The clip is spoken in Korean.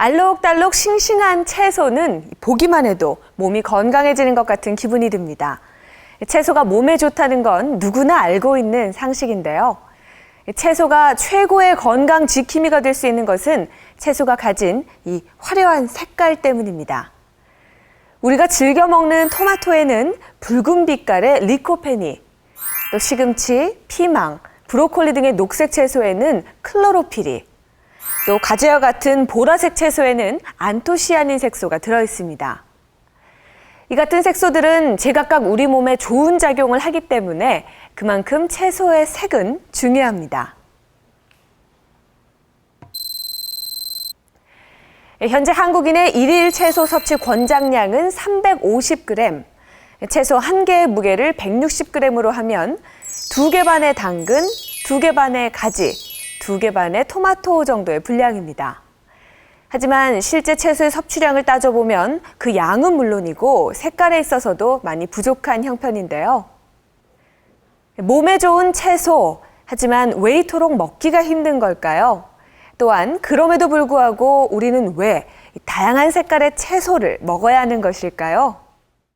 알록달록 싱싱한 채소는 보기만 해도 몸이 건강해지는 것 같은 기분이 듭니다. 채소가 몸에 좋다는 건 누구나 알고 있는 상식인데요. 채소가 최고의 건강 지킴이가 될 수 있는 것은 채소가 가진 이 화려한 색깔 때문입니다. 우리가 즐겨 먹는 토마토에는 붉은 빛깔의 리코펜이, 또 시금치, 피망, 브로콜리 등의 녹색 채소에는 클로로필이, 또 가지와 같은 보라색 채소에는 안토시아닌 색소가 들어 있습니다. 이 같은 색소들은 제각각 우리 몸에 좋은 작용을 하기 때문에 그만큼 채소의 색은 중요합니다. 현재 한국인의 일일 채소 섭취 권장량은 350g, 채소 한 개의 무게를 160g으로 하면 두개 반의 당근, 두개 반의 가지, 두 개 반의 토마토 정도의 분량입니다. 하지만 실제 채소의 섭취량을 따져보면 그 양은 물론이고 색깔에 있어서도 많이 부족한 형편인데요. 몸에 좋은 채소, 하지만 왜 이토록 먹기가 힘든 걸까요? 또한 그럼에도 불구하고 우리는 왜 다양한 색깔의 채소를 먹어야 하는 것일까요?